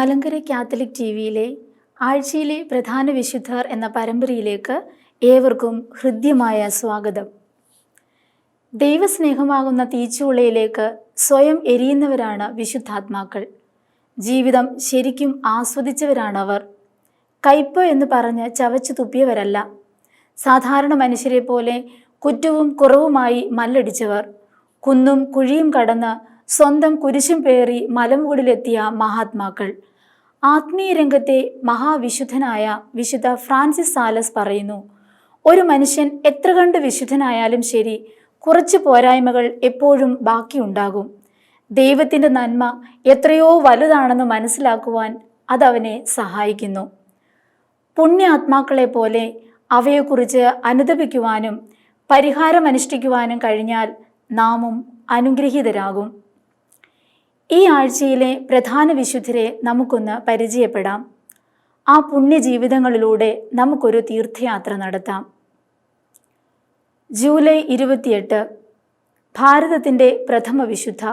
Malankara Catholic T വിയിലെ ആഴ്ചയിലെ പ്രധാന വിശുദ്ധർ എന്ന പരമ്പരയിലേക്ക് ഏവർക്കും ഹൃദ്യമായ സ്വാഗതം. ദൈവസ്നേഹമാകുന്ന തീച്ചുളയിലേക്ക് സ്വയം എരിയുന്നവരാണ് വിശുദ്ധാത്മാക്കൾ. ജീവിതം ശരിക്കും ആസ്വദിച്ചവരാണ് അവർ കയ്പ് എന്ന് പറഞ്ഞ് ചവച്ചു തുപ്പിയവരല്ല. സാധാരണ മനുഷ്യരെ പോലെ കുറ്റവും കുറവുമായി മല്ലടിച്ചവർ. കുന്നും കുഴിയും കടന്ന് സ്വന്തം കുരിശും പേറി മലമുകളിലെത്തിയ മഹാത്മാക്കൾ. ആത്മീയ രംഗത്തെ മഹാവിശുദ്ധനായ വിശുദ്ധ ഫ്രാൻസിസ് സാലസ് പറയുന്നു ഒരു മനുഷ്യൻ എത്ര കണ്ട് വിശുദ്ധനായാലും ശരി കുറച്ച് പോരായ്മകൾ എപ്പോഴും ബാക്കിയുണ്ടാകും ദൈവത്തിന്റെ നന്മ എത്രയോ വലുതാണെന്ന് മനസ്സിലാക്കുവാൻ അതവനെ സഹായിക്കുന്നു. പുണ്യാത്മാക്കളെ പോലെ അവയെക്കുറിച്ച് അനുദപിക്കുവാനും പരിഹാരമനുഷ്ഠിക്കുവാനും കഴിഞ്ഞാൽ നാമും അനുഗ്രഹീതരാകും. ഈ ആഴ്ചയിലെ പ്രധാന വിശുദ്ധരെ നമുക്കൊന്ന് പരിചയപ്പെടാം. ആ പുണ്യജീവിതങ്ങളിലൂടെ നമുക്കൊരു തീർത്ഥയാത്ര നടത്താം. ജൂലൈ ഇരുപത്തിയെട്ട് ഭാരതത്തിന്റെ പ്രഥമ വിശുദ്ധ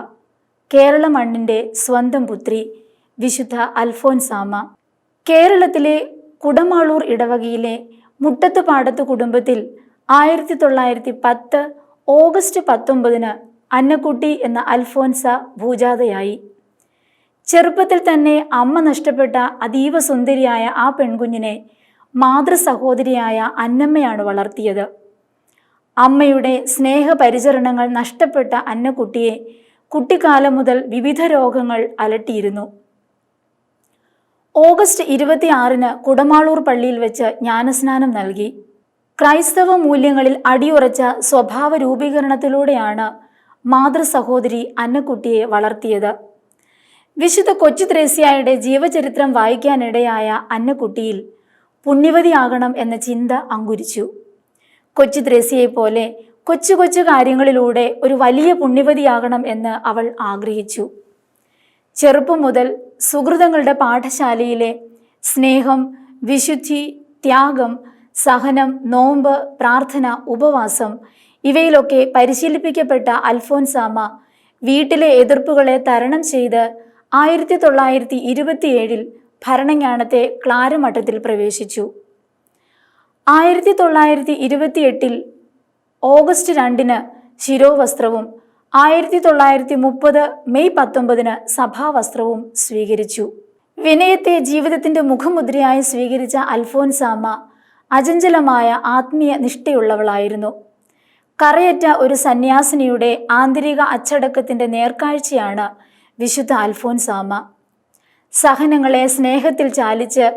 കേരള മണ്ണിന്റെ സ്വന്തം പുത്രി വിശുദ്ധ അൽഫോൻസാമ കേരളത്തിലെ കുടമാളൂർ ഇടവകയിലെ മുട്ടത്തുപാടത്ത് കുടുംബത്തിൽ ആയിരത്തി തൊള്ളായിരത്തി പത്ത് ഓഗസ്റ്റ് പത്തൊമ്പതിന് അന്നക്കുട്ടി എന്ന അൽഫോൻസ ഭൂജാതയായി. ചെറുപ്പത്തിൽ തന്നെ അമ്മ നഷ്ടപ്പെട്ട അതീവ സുന്ദരിയായ ആ പെൺകുഞ്ഞിനെ മാതൃ സഹോദരിയായ അന്നമ്മയാണ് വളർത്തിയത്. അമ്മയുടെ സ്നേഹപരിചരണങ്ങൾ നഷ്ടപ്പെട്ട അന്നക്കുട്ടിയെ കുട്ടിക്കാലം മുതൽ വിവിധ രോഗങ്ങൾ അലട്ടിയിരുന്നു. ഓഗസ്റ്റ് ഇരുപത്തിയാറിന് കുടമാളൂർ പള്ളിയിൽ വെച്ച് ജ്ഞാനസ്നാനം നൽകി. ക്രൈസ്തവ മൂല്യങ്ങളിൽ അടിയുറച്ച സ്വഭാവ രൂപീകരണത്തിലൂടെയാണ് മാതൃ സഹോദരി അന്നക്കുട്ടിയെ വളർത്തിയത്. വിശുദ്ധ കൊച്ചു ത്രേസ്യായുടെ ജീവചരിത്രം വായിക്കാനിടയായ അന്നക്കുട്ടിയിൽ പുണ്യവതിയാകണം എന്ന ചിന്ത അങ്കുരിച്ചു. കൊച്ചു ത്രേസ്യയെ പോലെ കൊച്ചു കൊച്ചു കാര്യങ്ങളിലൂടെ ഒരു വലിയ പുണ്യവതിയാകണം എന്ന് അവൾ ആഗ്രഹിച്ചു. ചെറുപ്പം മുതൽ സുഹൃതങ്ങളുടെ പാഠശാലയിലെ സ്നേഹം വിശുദ്ധി ത്യാഗം സഹനം നോമ്പ് പ്രാർത്ഥന ഉപവാസം ഇവയിലൊക്കെ പരിശീലിപ്പിക്കപ്പെട്ട അൽഫോൻസാമ വീട്ടിലെ എതിർപ്പുകളെ തരണം ചെയ്ത് ആയിരത്തി തൊള്ളായിരത്തി ഇരുപത്തിയേഴിൽ ഭരണങ്ങാനത്തെ ക്ലാരമഠത്തിൽ പ്രവേശിച്ചു. ആയിരത്തി തൊള്ളായിരത്തി ഇരുപത്തിയെട്ടിൽ ഓഗസ്റ്റ് രണ്ടിന് ശിരോവസ്ത്രവും ആയിരത്തി തൊള്ളായിരത്തി മുപ്പത് മെയ് പത്തൊമ്പതിന് സഭാവസ്ത്രവും സ്വീകരിച്ചു. വിനയത്തെ ജീവിതത്തിന്റെ മുഖമുദ്രയായി സ്വീകരിച്ച അൽഫോൻസാമ്മ അചഞ്ചലമായ ആത്മീയ നിഷ്ഠയുള്ളവളായിരുന്നു. കറയറ്റ ഒരു സന്യാസിനിയുടെ ആന്തരിക അച്ചടക്കത്തിന്റെ നേർക്കാഴ്ചയാണ് വിശുദ്ധ അൽഫോൻസാമ. സഹനങ്ങളെ സ്നേഹത്തിൽ ചാലിച്ച്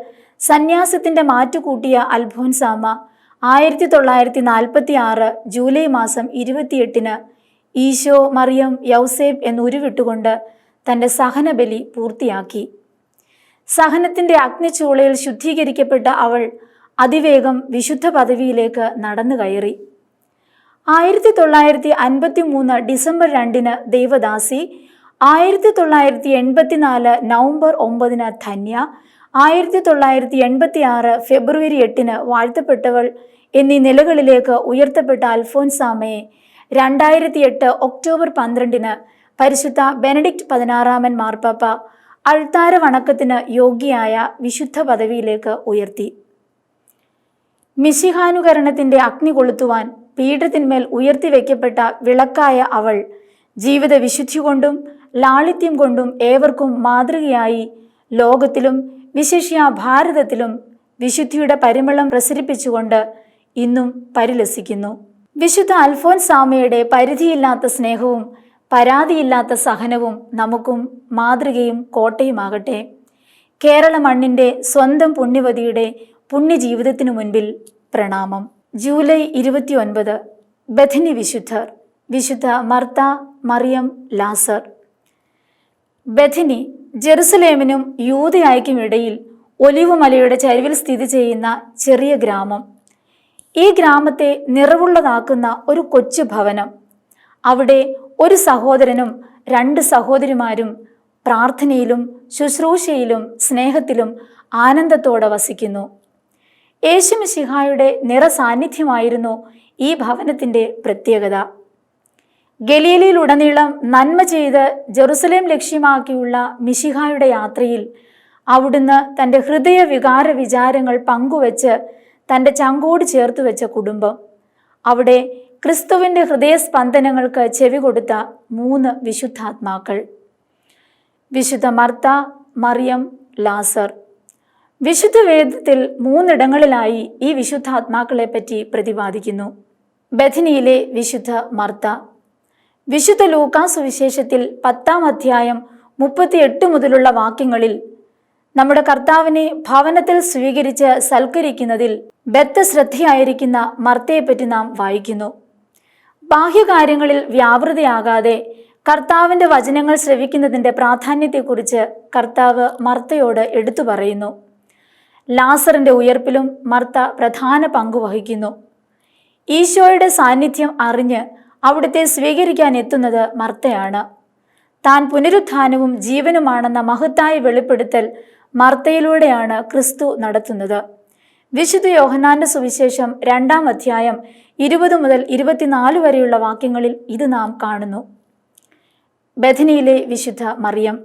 സന്യാസത്തിന്റെ മാറ്റുകൂട്ടിയ അൽഫോൻസാമ ആയിരത്തി തൊള്ളായിരത്തി നാൽപ്പത്തി ആറ് ജൂലൈ മാസം ഇരുപത്തിയെട്ടിന് ഈശോ മറിയം യൗസേബ് എന്നുരുവിട്ടുകൊണ്ട് തന്റെ സഹനബലി പൂർത്തിയാക്കി. സഹനത്തിന്റെ അഗ്നിച്ചൂളയിൽ ശുദ്ധീകരിക്കപ്പെട്ട അവൾ അതിവേഗം വിശുദ്ധ പദവിയിലേക്ക് നടന്നു കയറി ആയിരത്തി തൊള്ളായിരത്തി അൻപത്തി മൂന്ന് ഡിസംബർ രണ്ടിന് ദേവദാസി ആയിരത്തി തൊള്ളായിരത്തി എൺപത്തിനാല് നവംബർ ഒമ്പതിന് ധന്യ ആയിരത്തി തൊള്ളായിരത്തി എൺപത്തി ആറ് ഫെബ്രുവരി എട്ടിന് വാഴ്ത്തപ്പെട്ടവൾ എന്നീ നിലകളിലേക്ക് ഉയർത്തപ്പെട്ട അൽഫോൻസാമയെ രണ്ടായിരത്തി എട്ട് ഒക്ടോബർ പന്ത്രണ്ടിന് പരിശുദ്ധ ബെനഡിക്റ്റ് പതിനാറാമൻ മാർപ്പാപ്പ അൾത്താര വണക്കത്തിന് യോഗ്യയായ വിശുദ്ധ പദവിയിലേക്ക് ഉയർത്തി. മിശിഹാനുകരണത്തിന്റെ അഗ്നി കൊളുത്തുവാൻ പീഠത്തിന്മേൽ ഉയർത്തിവെക്കപ്പെട്ട വിളക്കായ അവൾ ജീവിത വിശുദ്ധി കൊണ്ടും ലാളിത്യം കൊണ്ടും ഏവർക്കും മാതൃകയായി ലോകത്തിലും വിശേഷ്യ ഭാരതത്തിലും വിശുദ്ധിയുടെ പരിമളം പ്രസരിപ്പിച്ചുകൊണ്ട് ഇന്നും പരിലസിക്കുന്നു. വിശുദ്ധ അൽഫോൻസാമയുടെ പരിധിയില്ലാത്ത സ്നേഹവും പരാതിയില്ലാത്ത സഹനവും നമുക്കും മാതൃകയും കോട്ടയുമാകട്ടെ. കേരള മണ്ണിന്റെ സ്വന്തം പുണ്യവതിയുടെ പുണ്യജീവിതത്തിനു മുൻപിൽ പ്രണാമം. ജൂലൈ ഇരുപത്തിയൊൻപത് ബഥനി വിശുദ്ധർ വിശുദ്ധ മർത്ത മറിയം ലാസർ. ബഥനി ജെറുസലേമിനും യൂതയായ്ക്കും ഇടയിൽ ഒലിവുമലയുടെ ചരിവിൽ സ്ഥിതി ചെയ്യുന്ന ചെറിയ ഗ്രാമം. ഈ ഗ്രാമത്തെ നിറവുള്ളതാക്കുന്ന ഒരു കൊച്ചു ഭവനം. അവിടെ ഒരു സഹോദരനും രണ്ട് സഹോദരിമാരും പ്രാർത്ഥനയിലും ശുശ്രൂഷയിലും സ്നേഹത്തിലും ആനന്ദത്തോടെ വസിക്കുന്നു. യേശുമിശിഹായുടെ നിറസാന്നിധ്യമായിരുന്നു ഈ ഭവനത്തിന്റെ പ്രത്യേകത. ഗലീലയിലുടനീളം നന്മ ചെയ്ത് ജെറുസലേം ലക്ഷ്യമാക്കിയുള്ള മിശിഹായുടെ യാത്രയിൽ അവിടുന്ന് തന്റെ ഹൃദയ വികാര വിചാരങ്ങൾ പങ്കുവച്ച് തന്റെ ചങ്കോട് ചേർത്ത് വെച്ച കുടുംബം. അവിടെ ക്രിസ്തുവിന്റെ ഹൃദയസ്പന്ദനങ്ങൾക്ക് ചെവി കൊടുത്ത മൂന്ന് വിശുദ്ധാത്മാക്കൾ. വിശുദ്ധ മർത്ത മറിയം ലാസർ. വിശുദ്ധ വേദത്തിൽ മൂന്നിടങ്ങളിലായി ഈ വിശുദ്ധാത്മാക്കളെ പറ്റി പ്രതിപാദിക്കുന്നു. ബഥനിയിലെ വിശുദ്ധ മർത്ത. വിശുദ്ധ ലൂക്കാ സുവിശേഷത്തിൽ പത്താം അധ്യായം മുപ്പത്തിയെട്ട് മുതലുള്ള വാക്യങ്ങളിൽ നമ്മുടെ കർത്താവിനെ ഭവനത്തിൽ സ്വീകരിച്ച് സൽക്കരിക്കുന്നതിൽ ബദ്ധശ്രദ്ധയായിരിക്കുന്ന മർത്തയെപ്പറ്റി നാം വായിക്കുന്നു. ബാഹ്യകാര്യങ്ങളിൽ വ്യാപൃതയാകാതെ കർത്താവിന്റെ വചനങ്ങൾ ശ്രവിക്കുന്നതിന്റെ പ്രാധാന്യത്തെക്കുറിച്ച് കർത്താവ് മർത്തയോട് എടുത്തു പറയുന്നു. ലാസറിന്റെ ഉയർപ്പിലും മർത്ത പ്രധാന പങ്ക് വഹിക്കുന്നു. ഈശോയുടെ സാന്നിധ്യം അറിഞ്ഞ് അവിടുത്തെ സ്വീകരിക്കാൻ എത്തുന്നത് മർത്തയാണ്. താൻ പുനരുത്ഥാനവും ജീവനുമാണെന്ന മഹത്തായ വെളിപ്പെടുത്തൽ മർത്തയിലൂടെയാണ് ക്രിസ്തു നടത്തുന്നത്. വിശുദ്ധ യോഹനാന്റെ സുവിശേഷം രണ്ടാം അധ്യായം ഇരുപത് മുതൽ ഇരുപത്തിനാല് വരെയുള്ള വാക്യങ്ങളിൽ ഇത് നാം കാണുന്നു. ബഥനിയിലെ വിശുദ്ധ മറിയം.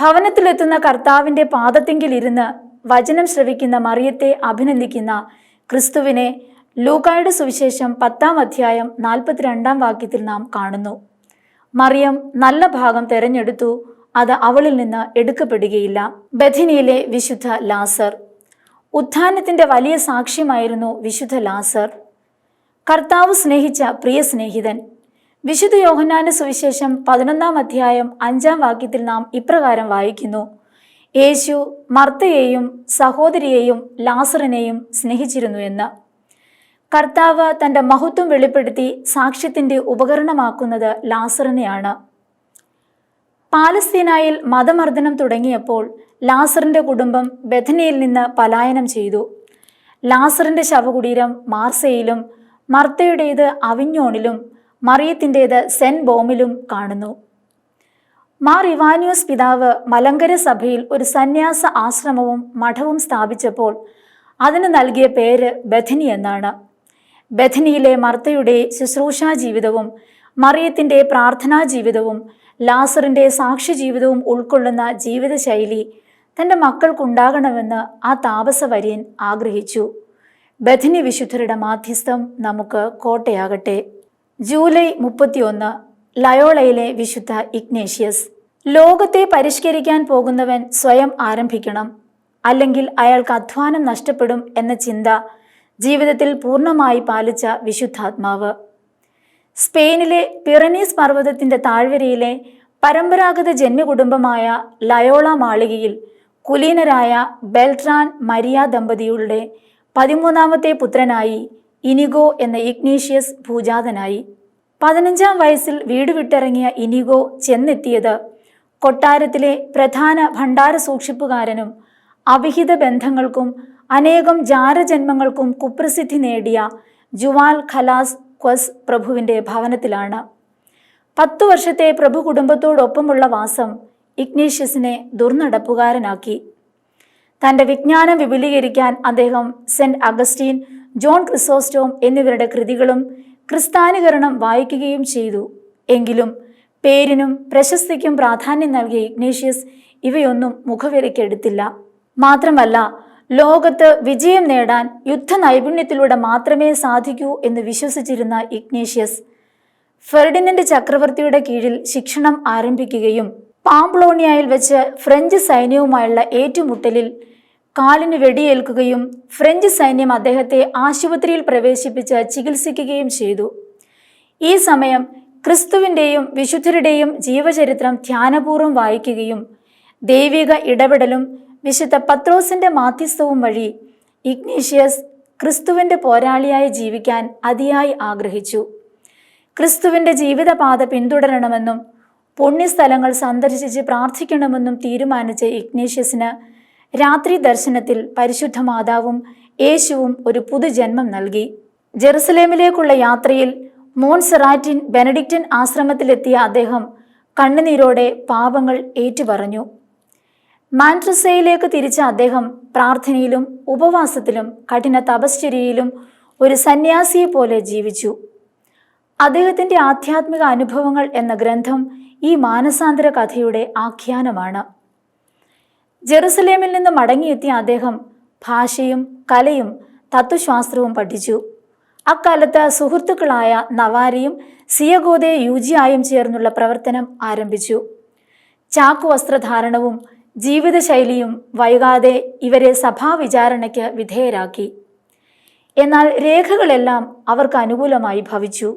ഭവനത്തിലെത്തുന്ന കർത്താവിന്റെ പാദത്തെങ്കിൽ ഇരുന്ന് വചനം ശ്രവിക്കുന്ന മറിയത്തെ അഭിനന്ദിക്കുന്ന ക്രിസ്തുവിനെ ലൂക്കായുടെ സുവിശേഷം പത്താം അധ്യായം നാൽപ്പത്തിരണ്ടാം വാക്യത്തിൽ നാം കാണുന്നു. മറിയം നല്ല ഭാഗം തെരഞ്ഞെടുത്തു അത് അവളിൽ നിന്ന് എടുക്കപ്പെടുകയില്ല. ബഥിനിയിലെ വിശുദ്ധ ലാസർ. ഉത്ഥാനത്തിന്റെ വലിയ സാക്ഷ്യമായിരുന്നു വിശുദ്ധ ലാസർ. കർത്താവ് സ്നേഹിച്ച പ്രിയ സ്നേഹിതൻ. വിശുദ്ധ യോഹനാന സുവിശേഷം പതിനൊന്നാം അധ്യായം അഞ്ചാം വാക്യത്തിൽ നാം ഇപ്രകാരം വായിക്കുന്നു. യേശു മർത്തയെയും സഹോദരിയെയും ലാസറിനെയും സ്നേഹിച്ചിരുന്നു എന്ന്. കർത്താവ് തന്റെ മഹത്വം വെളിപ്പെടുത്തി സാക്ഷ്യത്തിന്റെ ഉപകരണമാക്കുന്നത് ലാസറിനെയാണ്. പാലസ്തീനായിൽ മതമർദ്ദനം തുടങ്ങിയപ്പോൾ ലാസറിന്റെ കുടുംബം ബഥനയിൽ നിന്ന് പലായനം ചെയ്തു. ലാസറിന്റെ ശവകുടീരം മാർസയിലും മർത്തയുടേത് അവിഞ്ഞോണിലും മറിയത്തിന്റേത് സെൻ ബോമിലും കാണുന്നു. മാർ ഇവാനിയോസ് പിതാവ് മലങ്കര സഭയിൽ ഒരു സന്യാസ ആശ്രമവും മഠവും സ്ഥാപിച്ചപ്പോൾ അതിന് നൽകിയ പേര് ബഥനി എന്നാണ്. ബഥനിയിലെ മർത്തയുടെ ശുശ്രൂഷാ ജീവിതവും മറിയത്തിന്റെ പ്രാർത്ഥനാ ജീവിതവും ലാസറിന്റെ സാക്ഷി ജീവിതവും ഉൾക്കൊള്ളുന്ന ജീവിതശൈലി തന്റെ മക്കൾക്കുണ്ടാകണമെന്ന് ആ താപസവര്യൻ ആഗ്രഹിച്ചു. ബഥനി വിശുദ്ധരുടെ മാധ്യസ്ഥം നമുക്ക് കോട്ടയാകട്ടെ. ജൂലൈ മുപ്പത്തിയൊന്ന് ലയോളയിലെ വിശുദ്ധ ഇഗ്നേഷ്യസ്. ലോകത്തെ പരിഷ്കരിക്കാൻ പോകുന്നവൻ സ്വയം ആരംഭിക്കണം. അല്ലെങ്കിൽ അയാൾക്ക് അധ്വാനം നഷ്ടപ്പെടും എന്ന ചിന്ത ജീവിതത്തിൽ പൂർണമായി പാലിച്ച വിശുദ്ധാത്മാവ്. സ്പെയിനിലെ പിറനീസ് പർവതത്തിന്റെ താഴ്വരയിലെ പരമ്പരാഗത ജന്മകുടുംബമായ ലയോള മാളികയിൽ കുലീനരായ ബെൽട്രാൻ മരിയ ദമ്പതികളുടെ പതിമൂന്നാമത്തെ പുത്രനായി ഇനിഗോ എന്ന ഇഗ്നീഷ്യസ് ഭൂജാതനായി. പതിനഞ്ചാം വയസ്സിൽ വീട് വിട്ടിറങ്ങിയ ഇനിഗോ ചെന്നെത്തിയത് കൊട്ടാരത്തിലെ പ്രധാന ഭണ്ഡാര സൂക്ഷിപ്പുകാരനും അവിഹിത ബന്ധങ്ങൾക്കും അനേകം ജാരജന്മങ്ങൾക്കും കുപ്രസിദ്ധി നേടിയ ജുവാൽ ഖലാസ് ക്വസ് പ്രഭുവിന്റെ ഭവനത്തിലാണ്. പത്തു വർഷത്തെ പ്രഭു കുടുംബത്തോടൊപ്പമുള്ള വാസം ഇഗ്നീഷ്യസിനെ ദുർനടപ്പുകാരനാക്കി. തന്റെ വിജ്ഞാനം വിപുലീകരിക്കാൻ അദ്ദേഹം സെന്റ് അഗസ്റ്റീൻ ജോൺ ക്രിസോസ്റ്റോം എന്നിവരുടെ കൃതികളും ക്രിസ്താനുകരണം വായിക്കുകയും ചെയ്തു. എങ്കിലും പേരിനും പ്രശസ്തിക്കും പ്രാധാന്യം നൽകിയ ഇഗ്നേഷ്യസ് ഇവയൊന്നും മുഖവിലയ്ക്കെടുത്തില്ല. മാത്രമല്ല ലോകത്ത് വിജയം നേടാൻ യുദ്ധ നൈപുണ്യത്തിലൂടെ മാത്രമേ സാധിക്കൂ എന്ന് വിശ്വസിച്ചിരുന്ന ഇഗ്നേഷ്യസ് ഫെർഡിനൻഡ് ചക്രവർത്തിയുടെ കീഴിൽ ശിക്ഷണം ആരംഭിക്കുകയും പാംപ്ലോണിയയിൽ വെച്ച് ഫ്രഞ്ച് സൈന്യവുമായുള്ള ഏറ്റുമുട്ടലിൽ കാലിന് വെടിയേൽക്കുകയും ഫ്രഞ്ച് സൈന്യം അദ്ദേഹത്തെ ആശുപത്രിയിൽ പ്രവേശിപ്പിച്ച് ചികിത്സിക്കുകയും ചെയ്തു. ഈ സമയം ക്രിസ്തുവിന്റെയും വിശുദ്ധരുടെയും ജീവചരിത്രം ധ്യാനപൂർവം വായിക്കുകയും ദൈവിക ഇടപെടലും വിശുദ്ധ പത്രോസിന്റെ മാധ്യസ്ഥവും വഴി ഇഗ്നീഷ്യസ് ക്രിസ്തുവിന്റെ പോരാളിയായി ജീവിക്കാൻ അതിയായി ആഗ്രഹിച്ചു. ക്രിസ്തുവിന്റെ ജീവിതപാത പിന്തുടരണമെന്നും പുണ്യസ്ഥലങ്ങൾ സന്ദർശിച്ച് പ്രാർത്ഥിക്കണമെന്നും തീരുമാനിച്ച ഇഗ്നീഷ്യസിന് രാത്രി ദർശനത്തിൽ പരിശുദ്ധ മാതാവും യേശുവും ഒരു പുതുജന്മം നൽകി. ജെറുസലേമിലേക്കുള്ള യാത്രയിൽ മോൺസെറാറ്റിൻ ബെനഡിക്റ്റൻ ആശ്രമത്തിലെത്തിയ അദ്ദേഹം കണ്ണുനീരോടെ പാപങ്ങൾ ഏറ്റുപറഞ്ഞു. മാൻട്രസയിലേക്ക് തിരിച്ച അദ്ദേഹം പ്രാർത്ഥനയിലും ഉപവാസത്തിലും കഠിന തപശ്ചര്യയിലും ഒരു സന്യാസിയെ പോലെ ജീവിച്ചു. അദ്ദേഹത്തിന്റെ ആധ്യാത്മിക അനുഭവങ്ങൾ എന്ന ഗ്രന്ഥം ഈ മാനസാന്തര കഥയുടെ ആഖ്യാനമാണ്. ജെറുസലേമിൽ നിന്ന് മടങ്ങിയെത്തിയ അദ്ദേഹം ഭാഷയും കലയും തത്വശാസ്ത്രവും പഠിച്ചു. അക്കാലത്ത് സുഹൃത്തുക്കളായ നവാരിയും സിയഗോദെ യുജിയായും ചേർന്നുള്ള പ്രവർത്തനം ആരംഭിച്ചു. ചാക്കു വസ്ത്രധാരണവും ജീവിതശൈലിയും വൈകാതെ ഇവരെ സഭാ വിചാരണയ്ക്ക് വിധേയരാക്കി. എന്നാൽ രേഖകളെല്ലാം അവർക്ക് അനുകൂലമായി ഭവിച്ചു.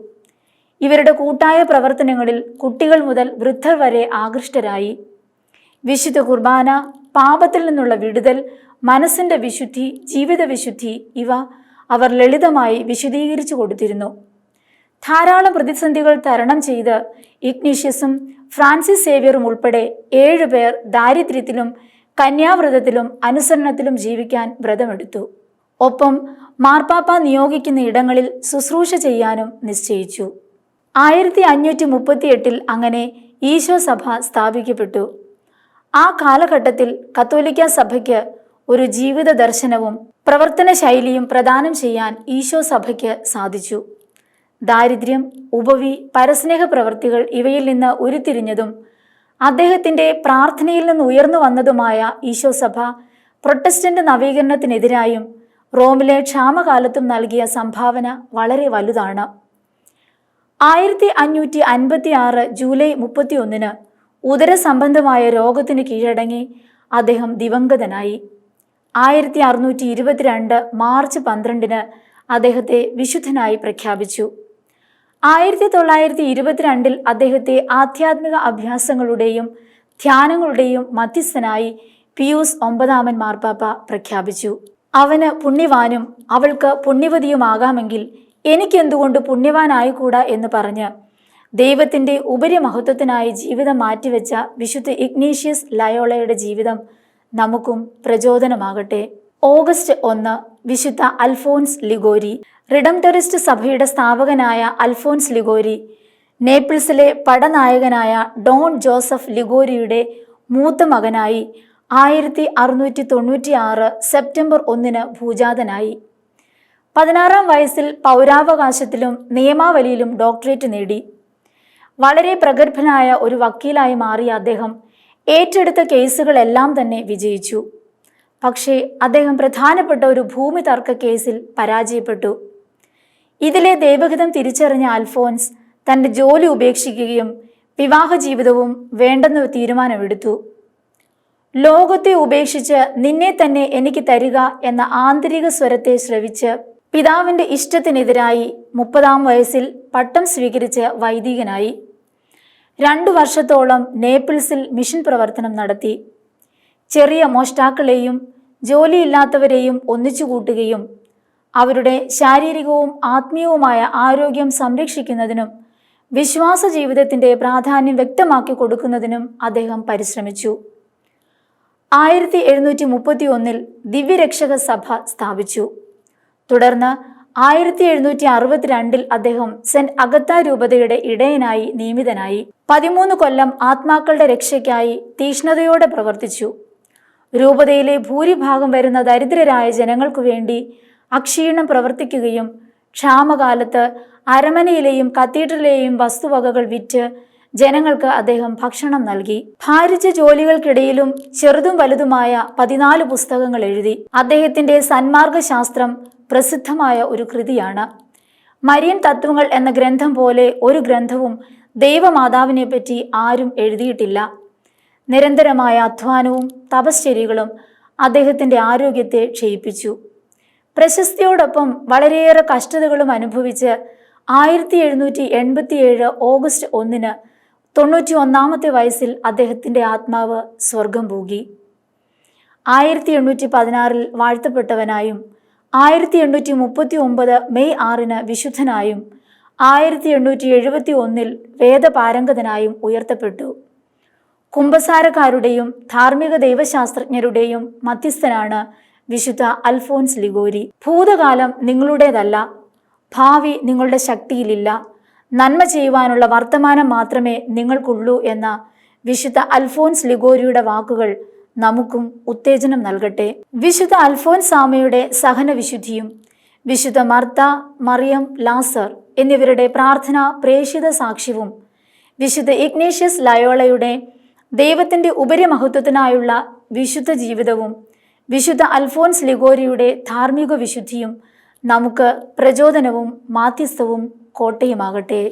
ഇവരുടെ കൂട്ടായ പ്രവർത്തനങ്ങളിൽ കുട്ടികൾ മുതൽ വൃദ്ധർ വരെ ആകൃഷ്ടരായി. വിശുദ്ധ കുർബാന പാപത്തിൽ നിന്നുള്ള വിടുതൽ മനസ്സിന്റെ വിശുദ്ധി ജീവിത വിശുദ്ധി ഇവ അവർ ലളിതമായി വിശദീകരിച്ചു കൊടുത്തിരുന്നു. ധാരാളം പ്രതിസന്ധികൾ തരണം ചെയ്ത് ഇഗ്നീഷ്യസും ഫ്രാൻസിസ് സേവ്യറും ഉൾപ്പെടെ ഏഴുപേർ ദാരിദ്ര്യത്തിലും കന്യാവ്രതത്തിലും അനുസരണത്തിലും ജീവിക്കാൻ വ്രതമെടുത്തു. ഒപ്പം മാർപ്പാപ്പ നിയോഗിക്കുന്ന ഇടങ്ങളിൽ ശുശ്രൂഷ ചെയ്യാനും നിശ്ചയിച്ചു. ആയിരത്തി അഞ്ഞൂറ്റി മുപ്പത്തിയെട്ടിൽ അങ്ങനെ ഈശോ സഭ സ്ഥാപിക്കപ്പെട്ടു. ആ കാലഘട്ടത്തിൽ കത്തോലിക്ക സഭയ്ക്ക് ഒരു ജീവിത ദർശനവും പ്രവർത്തന ശൈലിയും പ്രദാനം ചെയ്യാൻ ഈശോ സഭയ്ക്ക് സാധിച്ചു. ദാരിദ്ര്യം ഉപവി പരസ്നേഹ പ്രവൃത്തികൾ ഇവയിൽ നിന്ന് ഉരുത്തിരിഞ്ഞതും അദ്ദേഹത്തിന്റെ പ്രാർത്ഥനയിൽ നിന്ന് ഉയർന്നു വന്നതുമായ ഈശോ സഭ പ്രൊട്ടസ്റ്റന്റ് നവീകരണത്തിനെതിരായും റോമിലെ ക്ഷാമകാലത്തും നൽകിയ സംഭാവന വളരെ വലുതാണ്. ആയിരത്തി അഞ്ഞൂറ്റി അൻപത്തി ആറ് ജൂലൈ മുപ്പത്തി ഒന്നിന് ഉദരസംബന്ധമായ രോഗത്തിന് കീഴടങ്ങി അദ്ദേഹം ദിവംഗതനായി. ആയിരത്തി അറുന്നൂറ്റി ഇരുപത്തിരണ്ട് മാർച്ച് പന്ത്രണ്ടിന് അദ്ദേഹത്തെ വിശുദ്ധനായി പ്രഖ്യാപിച്ചു. ആയിരത്തി തൊള്ളായിരത്തി ഇരുപത്തിരണ്ടിൽ അദ്ദേഹത്തെ ആധ്യാത്മിക അഭ്യാസങ്ങളുടെയും ധ്യാനങ്ങളുടെയും മധ്യസ്ഥനായി പിയൂസ് ഒമ്പതാമൻ മാർപ്പാപ്പ പ്രഖ്യാപിച്ചു. അവന് പുണ്യവാനും അവൾക്ക് പുണ്യവതിയുമാകാമെങ്കിൽ എനിക്കെന്തുകൊണ്ട് പുണ്യവാനായിക്കൂടാ എന്ന് പറഞ്ഞ് ദൈവത്തിന്റെ ഉപരിമഹത്വത്തിനായി ജീവിതം മാറ്റിവെച്ച വിശുദ്ധ ഇഗ്നീഷ്യസ് ലയോളയുടെ ജീവിതം നമുക്കും പ്രചോദനമാകട്ടെ. ഓഗസ്റ്റ് ഒന്ന് വിശുദ്ധ അൽഫോൻസ് ലിഗോരി. റിഡം ടൂറിസ്റ്റ് സഭയുടെ സ്ഥാപകനായ അൽഫോൻസ് ലിഗോരി. നേപ്പിൾസിലെ പടനായകനായ ഡോൺ ജോസഫ് ലിഗോരിയുടെ മൂത്ത മകനായി ആയിരത്തി അറുന്നൂറ്റി തൊണ്ണൂറ്റി ആറ് സെപ്റ്റംബർ ഒന്നിന് ഭൂജാതനായി. പതിനാറാം വയസ്സിൽ പൗരാവകാശത്തിലും നിയമാവലിയിലും ഡോക്ടറേറ്റ് നേടി. വളരെ പ്രഗത്ഭനായ ഒരു വക്കീലായി മാറിയ അദ്ദേഹം ഏറ്റെടുത്ത കേസുകളെല്ലാം തന്നെ വിജയിച്ചു. പക്ഷേ അദ്ദേഹം പ്രധാനപ്പെട്ട ഒരു ഭൂമി തർക്ക കേസിൽ പരാജയപ്പെട്ടു. ഇതിലെ ദൈവഹിതം തിരിച്ചറിഞ്ഞ അൽഫോൻസ് തന്റെ ജോലി ഉപേക്ഷിക്കുകയും വിവാഹ ജീവിതവും വേണ്ടെന്ന് തീരുമാനമെടുത്തു. ലോകത്തെ ഉപേക്ഷിച്ച് നിന്നെ തന്നെ എനിക്ക് തരിക എന്ന ആന്തരിക സ്വരത്തെ ശ്രവിച്ച് പിതാവിന്റെ ഇഷ്ടത്തിനെതിരായി മുപ്പതാം വയസ്സിൽ പട്ടം സ്വീകരിച്ച് വൈദികനായി. രണ്ടു വർഷത്തോളം നേപ്പിൾസിൽ മിഷൻ പ്രവർത്തനം നടത്തി. ചെറിയ മോഷ്ടാക്കളെയും ജോലിയില്ലാത്തവരെയും ഒന്നിച്ചുകൂട്ടുകയും അവരുടെ ശാരീരികവും ആത്മീയവുമായ ആരോഗ്യം സംരക്ഷിക്കുന്നതിനും വിശ്വാസ ജീവിതത്തിന്റെ പ്രാധാന്യം വ്യക്തമാക്കി കൊടുക്കുന്നതിനും അദ്ദേഹം പരിശ്രമിച്ചു. ആയിരത്തി എഴുന്നൂറ്റി മുപ്പത്തി ഒന്നിൽ ദിവ്യരക്ഷക സഭ സ്ഥാപിച്ചു. തുടർന്ന് ആയിരത്തി എഴുന്നൂറ്റി അറുപത്തിരണ്ടിൽ അദ്ദേഹം സെന്റ് അഗത്ത രൂപതയുടെ ഇടയനായി നിയമിതനായി പതിമൂന്ന് കൊല്ലം ആത്മാക്കളുടെ രക്ഷയ്ക്കായി തീഷ്ണതയോടെ പ്രവർത്തിച്ചു. രൂപതയിലെ ഭൂരിഭാഗം വരുന്ന ദരിദ്രരായ ജനങ്ങൾക്കു വേണ്ടി അക്ഷീണം പ്രവർത്തിക്കുകയും ക്ഷാമകാലത്ത് അരമനയിലെയും കത്തീഡ്രലിലെയും വസ്തുവകകൾ വിറ്റ് ജനങ്ങൾക്ക് അദ്ദേഹം ഭക്ഷണം നൽകി. ഭാരിച്ച ജോലികൾക്കിടയിലും ചെറുതും വലുതുമായ പതിനാല് പുസ്തകങ്ങൾ എഴുതി. അദ്ദേഹത്തിന്റെ സന്മാർഗശാസ്ത്രം പ്രസിദ്ധമായ ഒരു കൃതിയാണ്. മരിയൻ തത്വങ്ങൾ എന്ന ഗ്രന്ഥം പോലെ ഒരു ഗ്രന്ഥവും ദൈവമാതാവിനെ പറ്റി ആരും എഴുതിയിട്ടില്ല. നിരന്തരമായ അധ്വാനവും തപശ്ചര്യകളും അദ്ദേഹത്തിന്റെ ആരോഗ്യത്തെ ക്ഷയിപ്പിച്ചു. പ്രശസ്തിയോടൊപ്പം വളരെയേറെ കഷ്ടതകളും അനുഭവിച്ച് ആയിരത്തി എഴുന്നൂറ്റി എൺപത്തിയേഴ് ഓഗസ്റ്റ് ഒന്നിന് തൊണ്ണൂറ്റി ഒന്നാമത്തെ വയസ്സിൽ അദ്ദേഹത്തിന്റെ ആത്മാവ് സ്വർഗം പൂകി ആയിരത്തി എണ്ണൂറ്റി പതിനാറിൽ വാഴ്ത്തപ്പെട്ടവനായും ആയിരത്തി എണ്ണൂറ്റി മുപ്പത്തി ഒമ്പത് മെയ് ആറിന് വിശുദ്ധനായും ആയിരത്തി എണ്ണൂറ്റി എഴുപത്തി ഒന്നിൽ വേദപാരംഗതനായും ഉയർത്തപ്പെട്ടു. കുംഭസാരക്കാരുടെയും ധാർമ്മിക ദൈവശാസ്ത്രജ്ഞരുടെയും മധ്യസ്ഥനാണ് വിശുദ്ധ അൽഫോൻസ് ലിഗോരി. ഭൂതകാലം നിങ്ങളുടേതല്ല ഭാവി നിങ്ങളുടെ ശക്തിയിലില്ല നന്മ ചെയ്യുവാനുള്ള വർത്തമാനം മാത്രമേ നിങ്ങൾക്കുള്ളൂ എന്ന വിശുദ്ധ അൽഫോൻസ് ലിഗോരിയുടെ വാക്കുകൾ നമുക്കും ഉത്തേജനം നൽകട്ടെ. വിശുദ്ധ അൽഫോൻസ് സാമയുടെ സഹനവിശുദ്ധിയും വിശുദ്ധ മർത്ത മറിയം ലാസർ എന്നിവരുടെ പ്രാർത്ഥന പ്രേഷിത സാക്ഷ്യവും വിശുദ്ധ ഇഗ്നേഷ്യസ് ലയോളയുടെ ദൈവത്തിന്റെ ഉപരിമഹത്വത്തിനായുള്ള വിശുദ്ധ ജീവിതവും വിശുദ്ധ അൽഫോൻസ് ലിഗോരിയുടെ ധാർമ്മിക വിശുദ്ധിയും നമുക്ക് പ്രചോദനവും മാധ്യസ്ഥവും കോട്ടയുമാകട്ടെ.